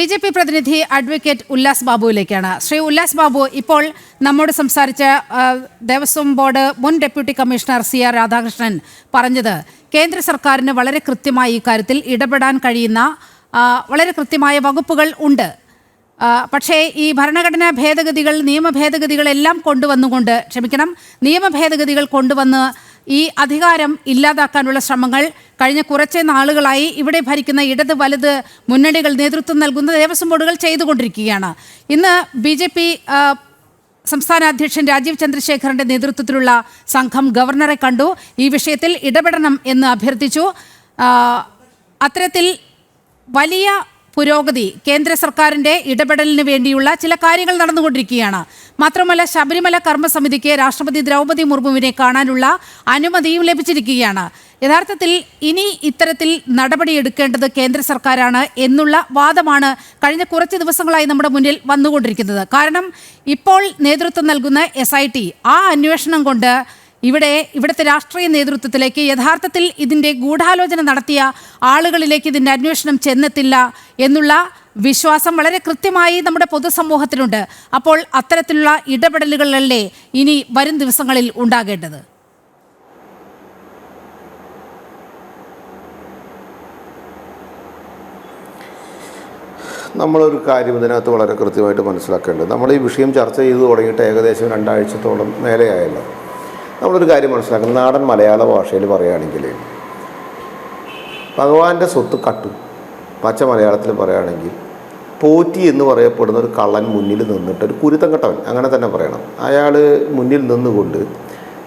B J P പ്രതിനിധി advocate Ullas ബാബുവിലേക്കാണ്. ശ്രീ ഉല്ലാസ് ബാബു ഇപ്പോൾ നമ്മോട് സംസാരിച്ച ദേവസ്വം ബോർഡ് മുൻ deputy commissioner C R Radhakrishnan പറഞ്ഞത് കേന്ദ്ര സർക്കാരിന് വളരെ കൃത്യമായി ഇക്കാര്യത്തിൽ ഇടപെടാൻ കഴിയുന്ന വളരെ കൃത്യമായ വകുപ്പുകൾ ഉണ്ട്. പക്ഷേ ഈ ഭരണഘടനാ ഭേദഗതികൾ നിയമ ഭേദഗതികളെല്ലാം കൊണ്ടുവന്നുകൊണ്ട് ക്ഷമിക്കണം നിയമ ഭേദഗതികൾ കൊണ്ടുവന്ന് ഈ അധികാരം ഇല്ലാതാക്കാനുള്ള ശ്രമങ്ങൾ കഴിഞ്ഞ കുറച്ച് നാളുകളായി ഇവിടെ ഭരിക്കുന്ന ഇടത് വലത് മുന്നണികൾ നേതൃത്വം നൽകുന്ന ദേവസ്വം ബോർഡുകൾ ചെയ്തുകൊണ്ടിരിക്കുകയാണ്. ഇന്ന് ബി ജെ പി സംസ്ഥാന അധ്യക്ഷൻ രാജീവ് ചന്ദ്രശേഖറിന്റെ നേതൃത്വത്തിലുള്ള സംഘം ഗവർണറെ കണ്ടു. ഈ വിഷയത്തിൽ ഇടപെടണം എന്ന് അഭ്യർത്ഥിച്ചു. അത്തരത്തിൽ വലിയ പുരോഗതി കേന്ദ്ര സർക്കാരിന്റെ ഇടപെടലിന് വേണ്ടിയുള്ള ചില കാര്യങ്ങൾ നടന്നുകൊണ്ടിരിക്കുകയാണ്. മാത്രമല്ല ശബരിമല കർമ്മസമിതിക്ക് രാഷ്ട്രപതി ദ്രൗപദി മുർമുവിനെ കാണാനുള്ള അനുമതിയും ലഭിച്ചിരിക്കുകയാണ്. യഥാർത്ഥത്തിൽ ഇനി ഇത്തരത്തിൽ നടപടിയെടുക്കേണ്ടത് കേന്ദ്ര സർക്കാരാണ് എന്നുള്ള വാദമാണ് കഴിഞ്ഞ കുറച്ച് ദിവസങ്ങളായി നമ്മുടെ മുന്നിൽ വന്നുകൊണ്ടിരിക്കുന്നത്. കാരണം ഇപ്പോൾ നേതൃത്വം നൽകുന്ന എസ് ആ അന്വേഷണം കൊണ്ട് ഇവിടെ ഇവിടുത്തെ രാഷ്ട്രീയ നേതൃത്വത്തിലേക്ക് യഥാർത്ഥത്തിൽ ഇതിന്റെ ഗൂഢാലോചന നടത്തിയ ആളുകളിലേക്ക് ഇതിന്റെ അന്വേഷണം ചെന്നെത്തില്ല എന്നുള്ള വിശ്വാസം വളരെ കൃത്യമായി നമ്മുടെ പൊതുസമൂഹത്തിനുണ്ട് അപ്പോൾ അത്തരത്തിലുള്ള ഇടപെടലുകളല്ലേ ഇനി വരും ദിവസങ്ങളിൽ ഉണ്ടാകേണ്ടത്? നമ്മളൊരു കാര്യം ഇതിനകത്ത് വളരെ കൃത്യമായിട്ട് മനസ്സിലാക്കേണ്ടത്. നമ്മൾ ഈ വിഷയം ചർച്ച ചെയ്തു തുടങ്ങിയിട്ട് ഏകദേശം രണ്ടാഴ്ചത്തോളം മേലെയായല്ലോ. നമ്മളൊരു കാര്യം മനസ്സിലാക്കണം. നാടൻ മലയാള ഭാഷയിൽ പറയുകയാണെങ്കിൽ ഭഗവാന്റെ സ്വത്ത് കട്ടു. പച്ച മലയാളത്തിൽ പറയുകയാണെങ്കിൽ പോറ്റി എന്ന് പറയപ്പെടുന്ന ഒരു കള്ളൻ മുന്നിൽ നിന്നിട്ട് ഒരു കുരുത്തം കെട്ടവൻ അങ്ങനെ തന്നെ പറയണം. അയാൾ മുന്നിൽ നിന്നുകൊണ്ട്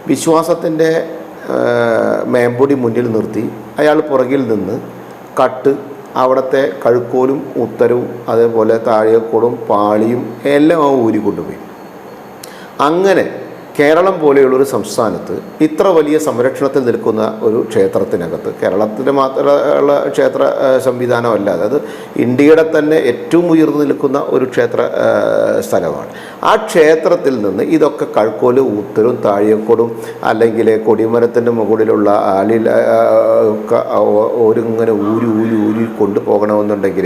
വിശ്വാസത്തിന്റെ മേമ്പൊടി മുന്നിൽ നിർത്തി അയാൾ പുറകിൽ നിന്ന് കട്ട് അവിടുത്തെ കഴുക്കോലും ഉത്തരവും അതേപോലെ താഴേക്കോടും പാളിയും എല്ലാം ഊരി കൊണ്ടുപോയി അങ്ങനെ കേരളം പോലെയുള്ളൊരു സംസ്ഥാനത്ത് ഇത്ര വലിയ സംരക്ഷണത്തിൽ നിൽക്കുന്ന ഒരു ക്ഷേത്രത്തിനകത്ത് കേരളത്തിന്റെ മാത്രമുള്ള ക്ഷേത്ര സംവിധാനമല്ല. അതായത് ഇന്ത്യയുടെ തന്നെ ഏറ്റവും ഉയർന്നു നിൽക്കുന്ന ഒരു ക്ഷേത്ര സ്ഥലമാണ്. ആ ക്ഷേത്രത്തിൽ നിന്ന് ഇതൊക്കെ കഴക്കോൽ ഊത്തരും താഴിയക്കോടും അല്ലെങ്കിൽ കൊടിമരത്തിന്റെ മുകളിലുള്ള ആലിൽ ഒരിങ്ങനെ ഊരി ഊരി ഊരി കൊണ്ടുപോകണമെന്നുണ്ടെങ്കിൽ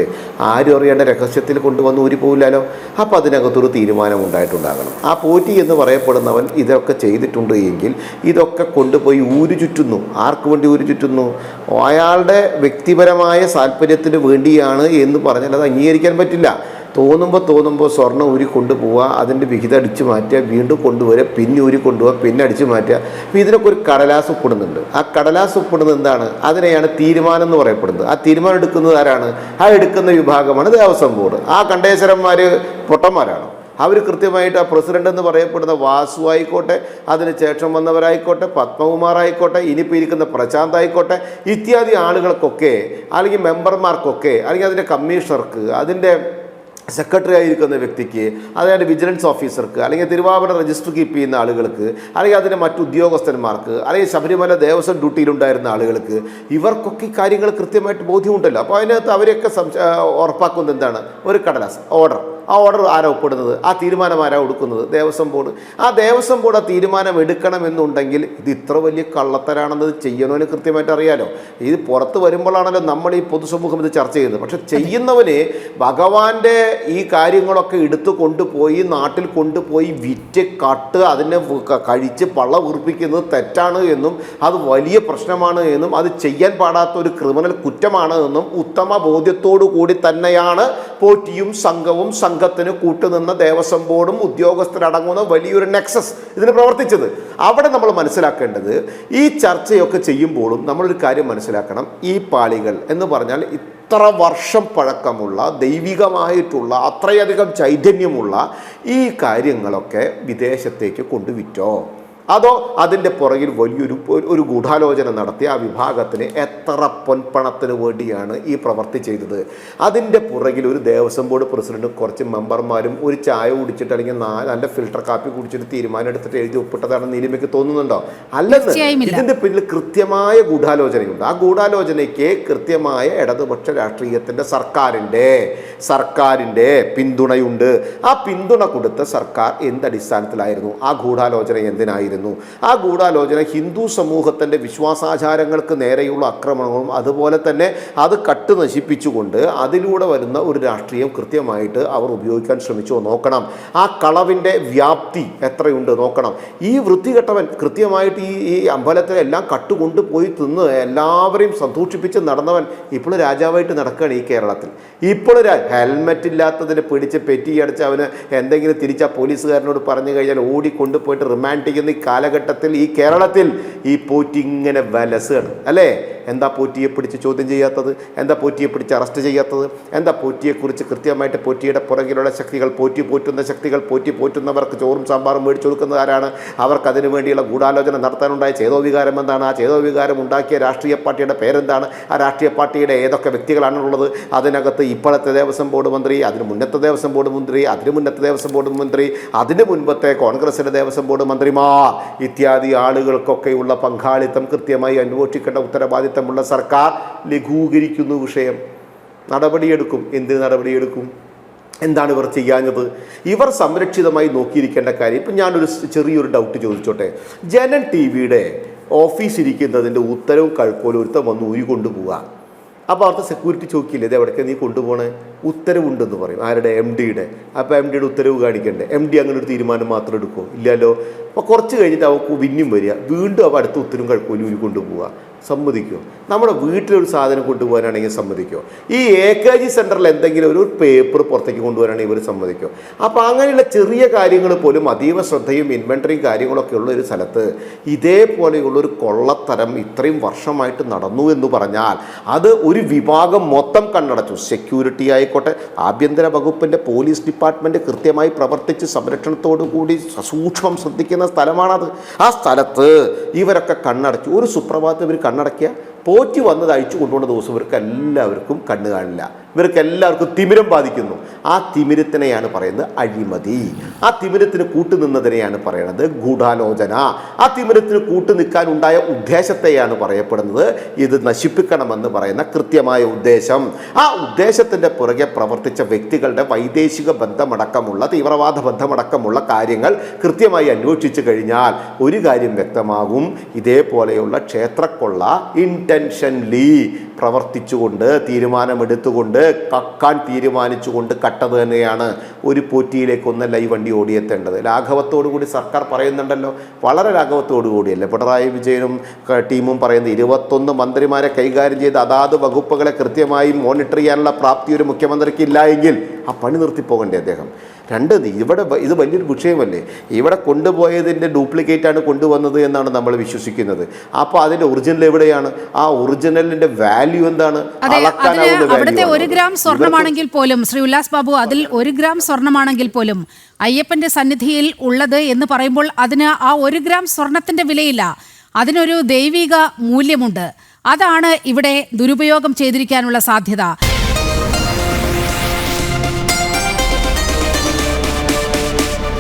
ആരും അറിയേണ്ട രഹസ്യത്തിൽ കൊണ്ടുവന്ന് ഊരി പോകില്ലല്ലോ അപ്പോൾ അതിനകത്തൊരു തീരുമാനം ഉണ്ടായിട്ടുണ്ടാകണം. ആ പോറ്റി എന്ന് പറയപ്പെടുന്നവൻ ഇതൊക്കെ ചെയ്തിട്ടുണ്ട് എങ്കിൽ ഇതൊക്കെ കൊണ്ടുപോയി ഊരു ചുറ്റുന്നു. ആർക്ക് വേണ്ടി ഊരു ചുറ്റുന്നു? അയാളുടെ വ്യക്തിപരമായ താല്പര്യത്തിന് വേണ്ടിയാണ് എന്ന് പറഞ്ഞാൽ അത് അംഗീകരിക്കാൻ പറ്റില്ല. തോന്നുമ്പോൾ തോന്നുമ്പോൾ സ്വർണം ഊരി കൊണ്ടുപോവുക അതിന്റെ വിഹിതം അടിച്ചു മാറ്റുക വീണ്ടും കൊണ്ടുവരിക പിന്നെ ഊരി കൊണ്ടുപോവുക പിന്നെ അടിച്ചു മാറ്റുക. അപ്പോൾ ഇതിനൊക്കെ ഒരു കടലാസ് ഒപ്പിടുന്നുണ്ട് ആ കടലാസ് ഒപ്പിടുന്നത് എന്താണ്? അതിനെയാണ് തീരുമാനം എന്ന് പറയപ്പെടുന്നത്. ആ തീരുമാനം എടുക്കുന്നത് ആരാണ്? ആ എടുക്കുന്ന വിഭാഗമാണ് ദേവസ്വം ബോർഡ്. ആ കണ്ടേശ്വരന്മാർ പൊട്ടന്മാരാണ്. അവർ കൃത്യമായിട്ട് ആ പ്രസിഡന്റ് എന്ന് പറയപ്പെടുന്ന വാസു ആയിക്കോട്ടെ അതിന് ശേഷം വന്നവരായിക്കോട്ടെ പത്മകുമാർ ആയിക്കോട്ടെ ഇനിയിപ്പോൾ ഇരിക്കുന്ന പ്രശാന്ത് ആയിക്കോട്ടെ ഇത്യാദി ആളുകൾക്കൊക്കെ അല്ലെങ്കിൽ മെമ്പർമാർക്കൊക്കെ അല്ലെങ്കിൽ അതിന്റെ കമ്മീഷണർക്ക് അതിന്റെ സെക്രട്ടറി ആയിരിക്കുന്ന വ്യക്തിക്ക് അതായത് വിജിലൻസ് ഓഫീസർക്ക് അല്ലെങ്കിൽ തിരുവാഭരണ രജിസ്റ്റർ കീപ്പ് ചെയ്യുന്ന ആളുകൾക്ക് അല്ലെങ്കിൽ അതിന്റെ മറ്റു ഉദ്യോഗസ്ഥന്മാർക്ക് അല്ലെങ്കിൽ ശബരിമല ദേവസ്വം ഡ്യൂട്ടിയിലുണ്ടായിരുന്ന ആളുകൾക്ക് ഇവർക്കൊക്കെ കാര്യങ്ങൾ കൃത്യമായിട്ട് ബോധ്യമുണ്ടല്ലോ. അപ്പോൾ അതിനകത്ത് അവരെയൊക്കെ സംശ ഉറപ്പാക്കുന്നത് എന്താണ്? ഒരു കടലാസ് ഓർഡർ. ആ ഓർഡർ ആരാ ഒപ്പിടുന്നത്? ആ തീരുമാനം ആരാ കൊടുക്കുന്നത് ദേവസ്വം ബോർഡ്. ആ ദേവസ്വം ബോർഡ് ആ തീരുമാനം എടുക്കണമെന്നുണ്ടെങ്കിൽ ഇത് ഇത്ര വലിയ കള്ളത്തരാണെന്നത് ചെയ്യണമെന്ന് കൃത്യമായിട്ട് അറിയാലോ. ഇത് പുറത്ത് വരുമ്പോഴാണല്ലോ നമ്മൾ ഈ പൊതുസമൂഹം ഇത് ചർച്ച ചെയ്യുന്നത്. പക്ഷെ ചെയ്യുന്നവന് ഭഗവാന്റെ ഈ കാര്യങ്ങളൊക്കെ എടുത്തു കൊണ്ടുപോയി നാട്ടിൽ കൊണ്ടുപോയി വിറ്റ് കട്ട് അതിനെ കഴിച്ച് പള്ള ഉറപ്പിക്കുന്നത് തെറ്റാണ് എന്നും അത് വലിയ പ്രശ്നമാണ് എന്നും അത് ചെയ്യാൻ പാടാത്ത ഒരു ക്രിമിനൽ കുറ്റമാണ് എന്നും ഉത്തമ ബോധ്യത്തോടു കൂടി തന്നെയാണ് പോറ്റിയും സംഘവും സംഘത്തിന് കൂട്ടുനിന്ന ദേവസ്വം ബോർഡും ഉദ്യോഗസ്ഥരടങ്ങുന്ന വലിയൊരു നെക്സസ് ഇതിന് പ്രവർത്തിച്ചത്. അവിടെ നമ്മൾ മനസ്സിലാക്കേണ്ടത് ഈ ചർച്ചയൊക്കെ ചെയ്യുമ്പോഴും നമ്മളൊരു കാര്യം മനസ്സിലാക്കണം. ഈ പാളികൾ എന്ന് പറഞ്ഞാൽ ഇത്ര വർഷം പഴക്കമുള്ള ദൈവികമായിട്ടുള്ള അത്രയധികം ചൈതന്യമുള്ള ഈ കാര്യങ്ങളൊക്കെ വിദേശത്തേക്ക് കൊണ്ടുവിറ്റോ? അതോ അതിന്റെ പുറകിൽ വലിയൊരു ഒരു- ഗൂഢാലോചന നടത്തി ആ വിഭാഗത്തിന് എത്ര പൊൻപണത്തിന് വേണ്ടിയാണ് ഈ പ്രവൃത്തി ചെയ്തത്? അതിന്റെ പുറകിൽ ഒരു ദേവസ്വം ബോർഡ് പ്രസിഡന്റും കുറച്ച് മെമ്പർമാരും ഒരു ചായ കുടിച്ചിട്ട് അല്ലെങ്കിൽ നല്ല ഫിൽട്ടർ കാപ്പി കുടിച്ചിട്ട് തീരുമാനം എടുത്തിട്ട് എഴുതി ഒപ്പിട്ടതാണെന്ന് നീലിമയ്ക്ക് തോന്നുന്നുണ്ടോ? അല്ലെന്ന്. ഇതിന്റെ പിന്നിൽ കൃത്യമായ ഗൂഢാലോചനയുണ്ട്. ആ ഗൂഢാലോചനയ്ക്ക് കൃത്യമായ ഇടതുപക്ഷ രാഷ്ട്രീയത്തിന്റെ സർക്കാരിന്റെ സർക്കാരിന്റെ പിന്തുണയുണ്ട്. ആ പിന്തുണ കൊടുത്ത സർക്കാർ എന്തടിസ്ഥാനത്തിലായിരുന്നു ആ ഗൂഢാലോചന എന്തിനായിരുന്നു? ഉണ്ടായിരുന്നു ആ ഗൂഢാലോചന ഹിന്ദു സമൂഹത്തിന്റെ വിശ്വാസാചാരങ്ങൾക്ക് നേരെയുള്ള ആക്രമണങ്ങളും അതുപോലെ തന്നെ അത് കട്ട് നശിപ്പിച്ചുകൊണ്ട് അതിലൂടെ വരുന്ന ഒരു രാഷ്ട്രീയം കൃത്യമായിട്ട് അവർ ഉപയോഗിക്കാൻ ശ്രമിച്ചോ. നോക്കണം. ആ കളവിന്റെ വ്യാപ്തി എത്രയുണ്ട് നോക്കണം. ഈ വൃത്തികെട്ടവൻ കൃത്യമായിട്ട് ഈ ഈ അമ്പലത്തിലെല്ലാം കട്ടുകൊണ്ട് പോയി തിന്ന് എല്ലാവരെയും സന്തോഷിപ്പിച്ച് നടന്നവൻ ഇപ്പോൾ രാജാവായിട്ട് നടക്കുകയാണ് ഈ കേരളത്തിൽ. ഇപ്പോൾ ഹെൽമെറ്റ് ഇല്ലാത്തതിന് പിടിച്ച് പെറ്റി അടിച്ച് അവന് എന്തെങ്കിലും തിരിച്ച പോലീസുകാരനോട് പറഞ്ഞു കഴിഞ്ഞാൽ ഓടിക്കൊണ്ട് പോയിട്ട് റിമാൻഡ് ചെയ്യുന്ന ഈ കാലഘട്ടത്തിൽ ഈ കേരളത്തിൽ ഈ പോറ്റിങ്ങനെ വലസുകയാണ്. അല്ലേ? എന്താ പോറ്റിയെ പിടിച്ച് ചോദ്യം ചെയ്യാത്തത്? എന്താ പോറ്റിയെ പിടിച്ച് അറസ്റ്റ് ചെയ്യാത്തത്? എന്താ പോറ്റിയെക്കുറിച്ച് കൃത്യമായിട്ട് പോറ്റിയുടെ പുറകിലുള്ള ശക്തികൾ പോറ്റി പോറ്റുന്ന ശക്തികൾ പോറ്റി പോറ്റുന്നവർക്ക് ചോറും സാമ്പാറും മേടിച്ചു കൊടുക്കുന്നത് ആരാണ്? അവർക്ക് അതിനു വേണ്ടിയുള്ള ഗൂഢാലോചന നടത്താനുണ്ടായ ചേതോവികാരം എന്താണ്? ആ ചേതോവികാരം ഉണ്ടാക്കിയ രാഷ്ട്രീയ പാർട്ടിയുടെ പേരെന്താണ്? ആ രാഷ്ട്രീയ പാർട്ടിയുടെ ഏതൊക്കെ വ്യക്തികളാണുള്ളത്? അതിനകത്ത് ഇപ്പോഴത്തെ ദേവസ്വം ബോർഡ് മന്ത്രി അതിന് മുന്നത്തെ ദേവസ്വം ബോർഡ് മന്ത്രി അതിന് മുന്നത്തെ ദേവസ്വം ബോർഡ് മന്ത്രി അതിന് മുൻപത്തെ കോൺഗ്രസിന്റെ ദേവസ്വം ബോർഡ് മന്ത്രിമാർ. ഇത്യാദി ആളുകൾക്കൊക്കെയുള്ള പങ്കാളിത്തം കൃത്യമായി അന്വേഷിക്കേണ്ട ഉത്തരവാദിത്തമുള്ള സർക്കാർ ലഘൂകരിക്കുന്നു വിഷയം. നടപടിയെടുക്കും. എന്ത് നടപടിയെടുക്കും? എന്താണ് ഇവർ ചെയ്യാഞ്ഞത്? ഇവർ സംരക്ഷിതമായി നോക്കിയിരിക്കേണ്ട കാര്യം ഇപ്പം ഞാനൊരു ചെറിയൊരു ഡൗട്ട് ചോദിച്ചോട്ടെ. ജനൻ ടി വിയുടെ ഓഫീസ് ഇരിക്കുന്നതിന്റെ ഉത്തരവും കഴുക്കോലും ഒരുത്തം വന്ന് ഊരി കൊണ്ടുപോവുക. അപ്പോൾ അവിടുത്തെ സെക്യൂരിറ്റി ചോദിക്കില്ലേ ഇത് എവിടേക്ക് നീ കൊണ്ടുപോകണേ ഉത്തരവുണ്ടെന്ന് പറയും. ആരുടെ? എം ഡിയുടെ അപ്പോൾ എം ഡിയുടെ ഉത്തരവ് കാണിക്കണ്ടേ? എം ഡി അങ്ങനെ ഒരു തീരുമാനം മാത്രം എടുക്കുമോ ഇല്ലല്ലോ. അപ്പോൾ കുറച്ച് കഴിഞ്ഞിട്ട് അവൾക്ക് വിന്നും വരിക. വീണ്ടും അവ അടുത്ത ഉത്തരവും കഴുക്കോലും ഊരി കൊണ്ടുപോവുക. സമ്മതിക്കുമോ നമ്മുടെ വീട്ടിലൊരു സാധനം കൊണ്ടുപോകാനാണെങ്കിൽ സമ്മതിക്കുമോ ഈ എ കെ ജി സെന്ററിൽ എന്തെങ്കിലും ഒരു പേപ്പർ പുറത്തേക്ക് കൊണ്ടുപോകാനാണെങ്കിൽ ഇവർ സമ്മതിക്കുമോ അപ്പോൾ അങ്ങനെയുള്ള ചെറിയ കാര്യങ്ങൾ പോലും അതീവ ശ്രദ്ധയും ഇൻവെന്ററിയും കാര്യങ്ങളൊക്കെ ഉള്ള ഒരു സ്ഥലത്ത് ഇതേപോലെയുള്ള ഒരു കൊള്ളത്തരം ഇത്രയും വർഷമായിട്ട് നടന്നു എന്ന് പറഞ്ഞാൽ അത് ഒരു വിഭാഗം മൊത്തം കണ്ണടച്ചു. സെക്യൂരിറ്റി ആയിക്കോട്ടെ ആഭ്യന്തര വകുപ്പിന്റെ പോലീസ് ഡിപ്പാർട്ട്മെന്റ് കൃത്യമായി പ്രവർത്തിച്ച് സംരക്ഷണത്തോടു കൂടി സസൂക്ഷ്മം ശ്രദ്ധിക്കുന്ന സ്ഥലമാണത്. ആ സ്ഥലത്ത് ഇവരൊക്കെ കണ്ണടച്ചു. ഒരു സുപ്രഭാതം ഇവർ കണ്ണടക്കിയ പോറ്റി വന്നത് അഴിച്ചു കൊണ്ടുപോകുന്ന ദിവസം ഇവർക്ക് എല്ലാവർക്കും കണ്ണു കാണില്ല. ഇവർക്ക് എല്ലാവർക്കും തിമിരം ബാധിക്കുന്നു. ആ തിമിരത്തിനെയാണ് പറയുന്നത് അഴിമതി. ആ തിമിരത്തിന് കൂട്ടുനിന്നതിനെയാണ് പറയുന്നത് ഗൂഢാലോചന. ആ തിമിരത്തിന് കൂട്ടു നിൽക്കാനുണ്ടായ ഉദ്ദേശത്തെയാണ് പറയപ്പെടുന്നത്. ഇത് നശിപ്പിക്കണമെന്ന് പറയുന്ന കൃത്യമായ ഉദ്ദേശം. ആ ഉദ്ദേശത്തിന്റെ പുറകെ പ്രവർത്തിച്ച വ്യക്തികളുടെ വൈദേശിക ബന്ധമടക്കമുള്ള തീവ്രവാദ ബന്ധമടക്കമുള്ള കാര്യങ്ങൾ കൃത്യമായി അന്വേഷിച്ചു കഴിഞ്ഞാൽ ഒരു കാര്യം വ്യക്തമാകും. ഇതേപോലെയുള്ള ക്ഷേത്രക്കൊള്ള ഇന്റൻഷൻലി പ്രവർത്തിച്ചുകൊണ്ട് തീരുമാനമെടുത്തുകൊണ്ട് കക്കാൻ തീരുമാനിച്ചുകൊണ്ട് കട്ടത് തന്നെയാണ് ഒരു പോറ്റിയിലേക്കൊന്നല്ല ഈ വണ്ടി ഓടിയെത്തേണ്ടത്. ലാഘവത്തോടു കൂടി സർക്കാർ പറയുന്നുണ്ടല്ലോ. വളരെ ലാഘവത്തോടു കൂടിയല്ലേ. പിണറായി വിജയനും ടീമും പറയുന്നത് ഇരുപത്തൊന്ന് മന്ത്രിമാരെ കൈകാര്യം ചെയ്ത് അതാത് വകുപ്പുകളെ കൃത്യമായി മോണിറ്റർ ചെയ്യാനുള്ള പ്രാപ്തി ഒരു മുഖ്യമന്ത്രിക്ക് ഇല്ല എങ്കിൽ ആ പണി നിർത്തിപ്പോകണ്ടേ അദ്ദേഹം. രണ്ട് ഇവിടെ ഇത് വലിയൊരു വിഷയമല്ലേ? ഇവിടെ കൊണ്ടുപോയതിന്റെ ഡ്യൂപ്ലിക്കേറ്റ് ആണ് കൊണ്ടുവന്നത് എന്നാണ് നമ്മൾ വിശ്വസിക്കുന്നത്. അപ്പോൾ അതിന്റെ ഒറിജിനൽ എവിടെയാണ്? ആ ഒറിജിനലിന്റെ വാല്യൂ എന്താണ്? അവിടുത്തെ ഒരു ഗ്രാം സ്വർണമാണെങ്കിൽ സ്വർണമാണെങ്കിൽ പോലും ശ്രീ ഉല്ലാസ് ബാബു അതിൽ ഒരു ഗ്രാം സ്വർണമാണെങ്കിൽ പോലും അയ്യപ്പന്റെ സന്നിധിയിൽ ഉള്ളത് എന്ന് പറയുമ്പോൾ അതിന് ആ ഒരു ഗ്രാം സ്വർണത്തിന്റെ വിലയില്ല. അതിനൊരു ദൈവിക മൂല്യമുണ്ട്. അതാണ് ഇവിടെ ദുരുപയോഗം ചെയ്തിരിക്കാനുള്ള സാധ്യത.